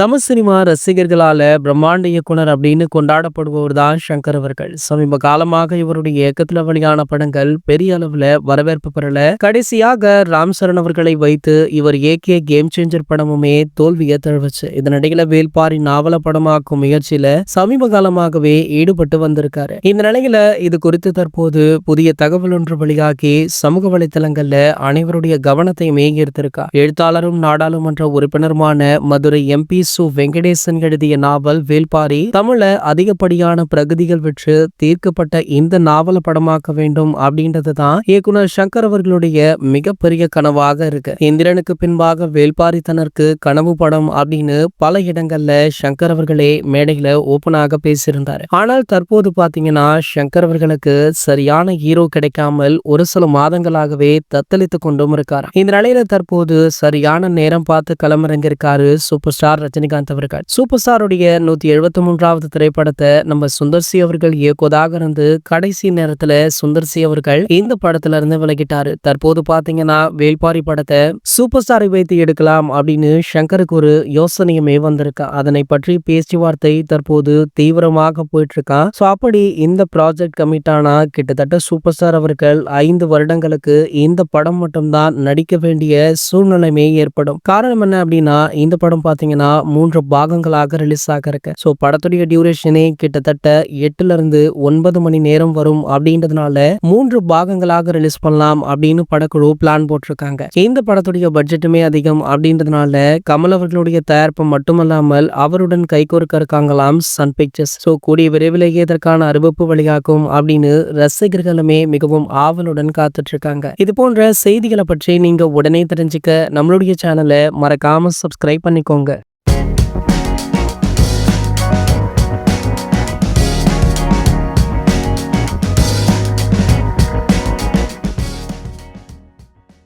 Tamil cinema ரசிகர்களால பிரம்மாண்ட இயக்குனர் அப்படின்னு கொண்டாடப்படுபவர் தான் சங்கர் அவர்கள். சமீப காலமாக இவருடைய இயக்கத்தில் வெளியான படங்கள் பெரிய அளவில் வரவேற்பு பெறல. கடைசியாக ராம் சரண் அவர்களை வைத்து இவர் இயக்கிய கேம் சேஞ்சர் படமுமே தோல்வியை தழுவுச்சு. இதனிடையில வேல்பாரி நாவல படமாக்கும் முயற்சியில சமீப காலமாகவே ஈடுபட்டு வந்திருக்காரு. இந்த நிலையில இது குறித்து தற்போது புதிய தகவல் ஒன்று வெளியாகி சமூக வலைதளங்கள்ல அனைவருடைய கவனத்தையுமே ஈர்த்திருக்கா எழுத்தாளரும் நாடாளுமன்ற உறுப்பினருமான மதுரை எம்பி சு வெங்கடேசன் எழுதிய நாவல் வேல்பாரி தமிழ அதிகப்படியான பிரகதிகள் பெற்று தீர்க்கப்பட்ட இந்த நாவலை படமாக்க வேண்டும் அப்படின்றது தான் இயக்குனர் சங்கர் அவர்களுடைய மிகப்பெரிய கனவாக இருக்கு. இந்திரனுக்கு பின்பாக வேல்பாரி தனக்கு கனவு படம் அப்படின்னு பல இடங்கள்ல சங்கர் அவர்களே மேடையில ஓப்பனாக பேசியிருந்தாரு. ஆனால் தற்போது பாத்தீங்கன்னா சங்கர் அவர்களுக்கு சரியான ஹீரோ கிடைக்காமல் ஒரு சில மாதங்களாகவே தத்தளித்து கொண்டும் இருக்காரு இந்த நிலையில தற்போது சரியான நேரம் பார்த்து களமிறங்கியிருக்காரு சூப்பர் ஸ்டார் ரஜினி. ரஜினிகாந்த் அவர்கள். சூப்பர் ஸ்டாருடைய நூத்தி எழுபத்தி மூன்றாவது திரைப்படத்தை நம்ம சுந்தர்சி அவர்கள் இயக்குவதாக இருந்து கடைசி நேரத்துல சுந்தர்சி அவர்கள் இந்த படத்துல இருந்து விலகிட்டாரு. தற்போது பாத்தீங்கன்னா வேல்பாரி படத்தை சூப்பர் ஸ்டாரை வைத்து எடுக்கலாம் அப்படின்னு சங்கருக்கு ஒரு யோசனையுமே வந்திருக்கு. அதனை பற்றி பேச்சுவார்த்தை தற்போது தீவிரமாக போயிட்டு இருக்கான் சோ அப்படி இந்த ப்ராஜெக்ட் கமிட் ஆனா கிட்டத்தட்ட சூப்பர் ஸ்டார் அவர்கள் ஐந்து வருடங்களுக்கு இந்த படம் மட்டும்தான் நடிக்க வேண்டிய சூழ்நிலைமே ஏற்படும். காரணம் என்ன அப்படின்னா இந்த படம் பாத்தீங்கன்னா மூன்று பாகங்களாக ரிலீஸ் ஆக இருக்கு. ஸோ படத்துடைய டியூரேஷனே கிட்டத்தட்ட எட்டுல இருந்து ஒன்பது மணி நேரம் வரும் அப்படின்றதுனால மூன்று பாகங்களாக ரிலீஸ் பண்ணலாம் அப்படின்னு படக்குழு பிளான் போட்டிருக்காங்க. இந்த படத்துடைய பட்ஜெட்டுமே அதிகம் அப்படின்றதுனால கமல் அவர்களுடைய தயாரிப்பு மட்டுமல்லாமல் அவருடன் கைகோர்க்க இருக்காங்களாம் சன் பிக்சர்ஸ் ஸோ கூடிய விரைவிலேயே இதற்கான அறிவிப்பு வெளியாகும் அப்படின்னு ரசிகர்களுமே மிகவும் ஆவலுடன் காத்துட்டு இருக்காங்க இது போன்ற செய்திகளை பற்றி நீங்க உடனே தெரிஞ்சுக்க நம்மளுடைய சேனலை மறக்காம சப்ஸ்கிரைப் பண்ணிக்கோங்க. Thank you.